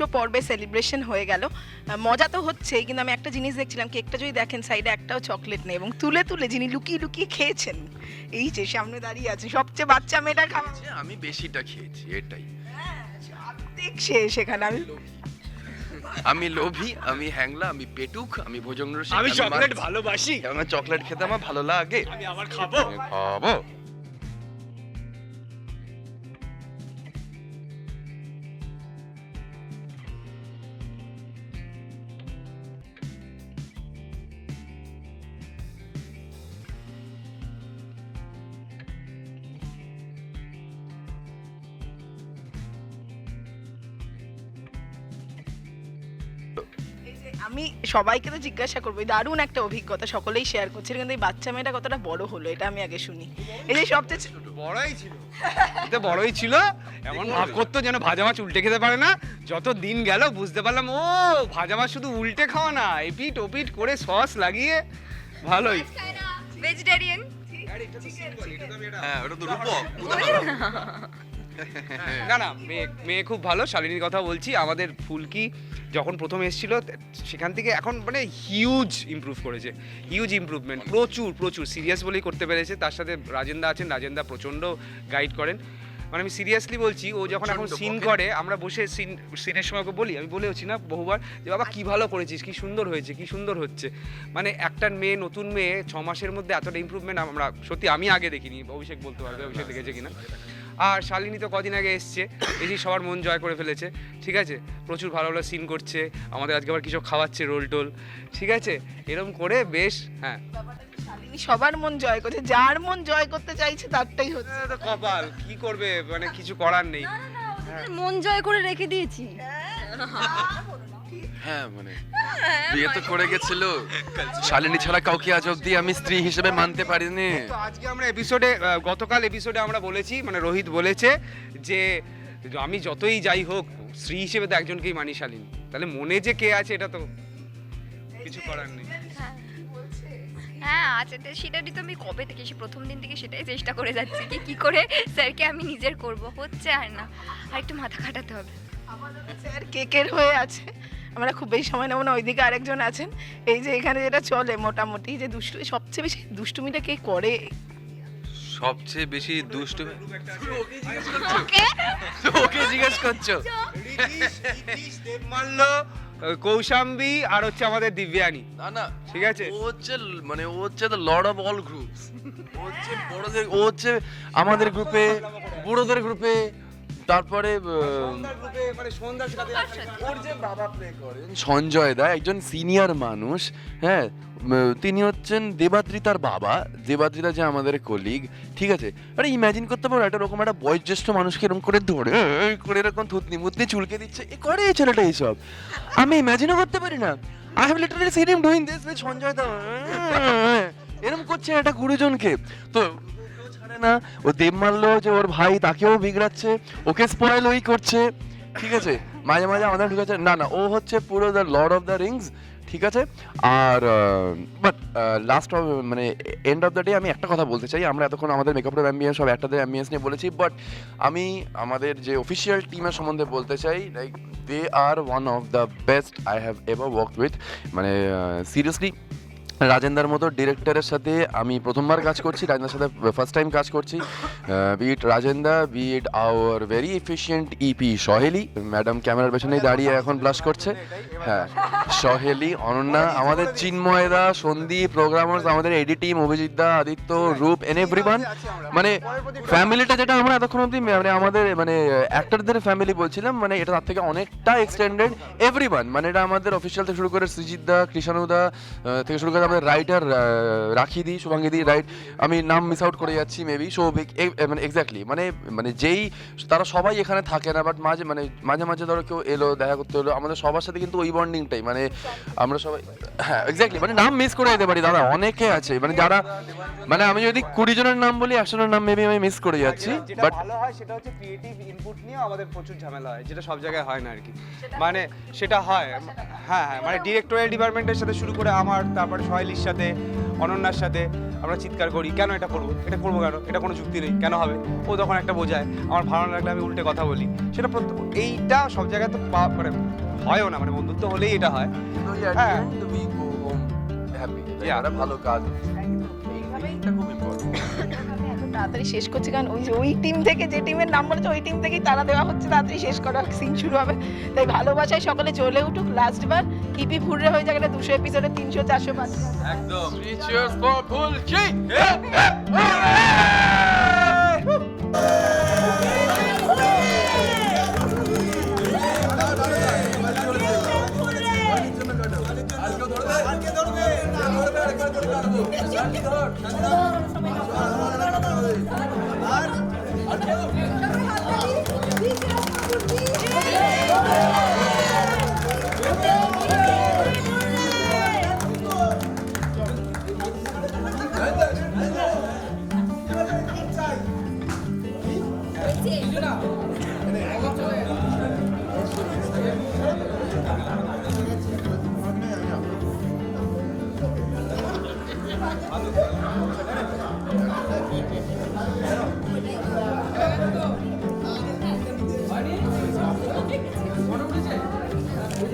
দুশো পর্বে সেলিব্রেশন হয়ে গেল। মজা তো হচ্ছেই কিন্তু আমি একটা জিনিস দেখছিলাম কেকটা যদি দেখেন সাইডে একটাও চকলেট নেই এবং তুলে তুলে যিনি লুকিয়ে লুকিয়ে খেয়েছেন এই যে সামনে দাঁড়িয়ে আছে সবচেয়ে বাচ্চা মেয়েটা খাওয়া আমি বেশিটা খেয়েছি এটাই। অর্ধেক শেষ এখানে আমি আমি লোভী। আমি হ্যাংলা আমি পেটুক আমি ভোজন আমি চকলেট ভালোবাসি। আমার চকলেট খেতে আমার ভালো লাগে। আমি আমার খাব? খাব। আমি সবাইকে তো জিজ্ঞাসা করব এই দারুণ একটা অভিজ্ঞতা সকলেই শেয়ার করছে কিন্তু এই বাচ্চা মেয়েটা কতটা বড় হলো এটা আমি আগে শুনি। এই যে সবচেয়ে বড়ই ছিল। এটা বড়ই ছিল এমন ভাব করতো যেন ভাজা মাছ উল্টে খেতে পারে না। যত দিন গেল বুঝতে পারলাম ও ভাজা মাছ শুধু উল্টে খাওয়া না এপিট ওপিট করে সস লাগিয়ে ভালোই। ভেজিটেরিয়ান হ্যাঁ ওটা তো রূপক। না না মেয়ে মেয়ে খুব ভালো শালিনীর কথা বলছি। আমাদের ফুলকি যখন প্রথম এসেছিল সেখান থেকে এখন মানে হিউজ ইমপ্রুভ করেছে। হিউজ ইমপ্রুভমেন্ট প্রচুর প্রচুর। সিরিয়াস বলেই করতে পেরেছে। তার সাথে রাজেন্দা আছেন রাজেন্দা প্রচণ্ড গাইড করেন। মানে আমি সিরিয়াসলি বলছি ও যখন এখন সিন করে আমরা বসে সিন সিনের সময় ওকে বলি আমি বলেওছি না বহুবার যে বাবা কী ভালো করেছিস কী সুন্দর হয়েছে কি সুন্দর হচ্ছে। মানে একটা মেয়ে নতুন মেয়ে ছ মাসের মধ্যে এতটা ইমপ্রুভমেন্ট আমরা সত্যি আমি আগে দেখিনি অভিষেক বলতে পারবে অভিষেক দেখেছে কিনা? আর শালিনী তো কদিন আগে এসছে এসে সবার মন জয় করে ফেলেছে ঠিক আছে প্রচুর ভালো ভালো সিন করছে আমাদের আজকে আবার কিছু খাওয়াচ্ছে রোল টোল ঠিক আছে এরকম করে বেশ হ্যাঁ ব্যাপারটা তো শালিনী সবার মন জয় করছে যার মন জয় করতে চাইছে তারটাই হচ্ছে এ কপাল কি করবে মানে কিছু করার নেই মন জয় করে রেখে দিয়েছি হ্যাঁ মানে বিয়ে তো করে গেছিল। শালিনী ছাড়া কাউকে আজ অব্দি আমি স্ত্রী হিসেবে মানতে পারিনি। তো আজকে আমরা এপিসোডে গতকাল এপিসোডে আমরা বলেছি মানে রোহিত বলেছে যে আমি যতই যাই হোক স্ত্রী হিসেবে তো একজনকেই মানি শালিনী। তাহলে মনে যে কে আছে এটা তো কিছু করার নেই। হ্যাঁ আছে তো সেটারই তো আমি কবে থেকে সে প্রথম দিন থেকে সেটাই চেষ্টা করে যাচ্ছি কি কি করে স্যারকে আমি নিজের করব হচ্ছে আর না। আর একটু মাথা খাটাতে হবে। স্যার কেকের হয়ে আছে। আমরা খুব বেশি সময় নেব না ওইদিকে আরেকজন আছেন। এই যে এখানে যেটা চলে মোটামুটি যে দুষ্টু সবচেয়ে বেশি দুষ্টুমিটা কে করে? সবচেয়ে বেশি দুষ্টু ওকে? ওকে জিজ্ঞেস করছ? মানল কৌশাম্বী আর হচ্ছে আমাদের দিব্যানী। না না। ঠিক আছে? ও হচ্ছে মানে ও হচ্ছে the lord of all groups ও হচ্ছে বড়দের ও হচ্ছে আমাদের গ্রুপে বুড়োদের গ্রুপে তারপরে মানে সঞ্জয় দা একজন সিনিয়র মানুষ হ্যাঁ তিনি হচ্ছেন দেবাদ্রিতার বাবা। দেবাদ্রিতা যে আমাদের কলিগ ঠিক আছে? আরে ইমাজিন করতে পারো একটা রকম একটা বয়োজ্যেষ্ঠ মানুষকে এরকম করে ধরে এই করে এরকম থুতনি মুতনি চুলকে দিচ্ছে এ করে এই ছেলেটা এইসব। আমি ইমাজিনও করতে পারি না। I have literally seen him doing this with Sanjay da. এরকম করছে একটা গুরুজনকে। তো না, ও দেব মারলো যে ওর ভাই তাকেও বিগড়াচ্ছে, ওকে স্পয়েল ওই করছে, ঠিক আছে? মাঝে মাঝে আমাদের ঢুকেছে, না না, ও হচ্ছে পুরো the Lord of the Rings ঠিক আছে? আর বাট লাস্ট অফ মানে এন্ড অফ দ্য ডে আমি একটা কথা বলতে চাই, আমরা এতক্ষণ আমাদের মেকআপের অ্যাম্বিয়েন্স সব একটাদের অ্যাম্বিয়েন্স নিয়ে বলেছি বাট আমি আমাদের যে অফিসিয়াল টিমের সম্বন্ধে বলতে চাই like they are one of the best I have ever work with মানে সিরিয়াসলি রাজেন্দার মতো ডিরেক্টরের সাথে আমি প্রথমবার কাজ করছি, রাজেন্দার সাথে ফার্স্ট টাইম কাজ করছি। But Rajenda but our very efficient EP Saheli madam ক্যামেরার পেছনেই দাঁড়িয়ে এখন ব্লাশ করছে। হ্যাঁ সহেলি, অনন্যা, আমাদের চিন্ময়দা সন্দীপ প্রোগ্রামার্স আমাদের AD team Abhijit da, Aditya, Rup and everyone মানে ফ্যামিলিটা যেটা আমরা এতক্ষণ অবধি মানে আমাদের মানে অ্যাক্টরদের ফ্যামিলি বলছিলাম মানে এটা তার থেকে অনেকটা এক্সটেন্ডেড এভরিওয়ান মানে এটা আমাদের অফিসিয়াল থেকে শুরু করে সৃজিৎ দা, কৃষাণু দা থেকে শুরু করে আমাদের রাইটার রাখি দিই শুভাঙ্গি দি রাইট আমি নাম মিস আউট করে যাচ্ছি মেবি সৌভিক মানে এক্স্যাক্টলি মানে মানে যেই তারা সবাই এখানে থাকে না বাট মাঝে মানে মাঝে মাঝে ধরো কেউ এলো দেখা করতে হলো আমাদের সবার সাথে কিন্তু ওই বন্ডিংটাই মানে আমরা সবাই হ্যাঁ এক্স্যাক্টলি মানে নাম মিস করে যেতে পারি দাদা অনেকে আছে মানে যারা মানে আমি যদি কুড়ি জনের নাম বলি একশো জনের নাম মেবি আমি মিস করে যাচ্ছি বাট ভালো হয় সেটা হচ্ছে ক্রিয়েটিভ ইনপুট নিয়ে আমাদের প্রচুর ঝামেলা হয় যেটা সব জায়গায় হয় না আর কি। মানে সেটা হয় হ্যাঁ হ্যাঁ মানে ডিরেক্টোরিয়াল ডিপার্টমেন্টের সাথে শুরু করে আমার তারপরে সোহেলির সাথে অনন্যার সাথে আমরা চিৎকার করি কেন এটা করব? এটা করব কেন? এটা কোনো যুক্তি নেই। কেন হবে? ও তখন একটা বোঝায় আমার ভালো না লাগলে আমি উল্টে কথা বলি। সেটা প্রত্যেক এইটা সব জায়গায় তো পা- মানে হয়ও না মানে বন্ধুত্ব হলেই এটা হয়। হ্যাঁ। ভালো কাজ। এইভাবেই খুব ইম্পর্টেন্ট তাড়াতাড়ি শেষ করছি কারণ ওই ওই টিম থেকে যে টিমের নাম বলেছে ওই টিম থেকেই তারা দেওয়া হচ্ছে। তাড়াতাড়ি শেষ করা সিন শুরু হবে। তাই ভালোবাসায় সকলে চলে উঠুক লাস্ট বার কিপি ফুররে হয়ে যাবে দুশো এপিসোডে তিনশো চারশো পাঁচশো একদম।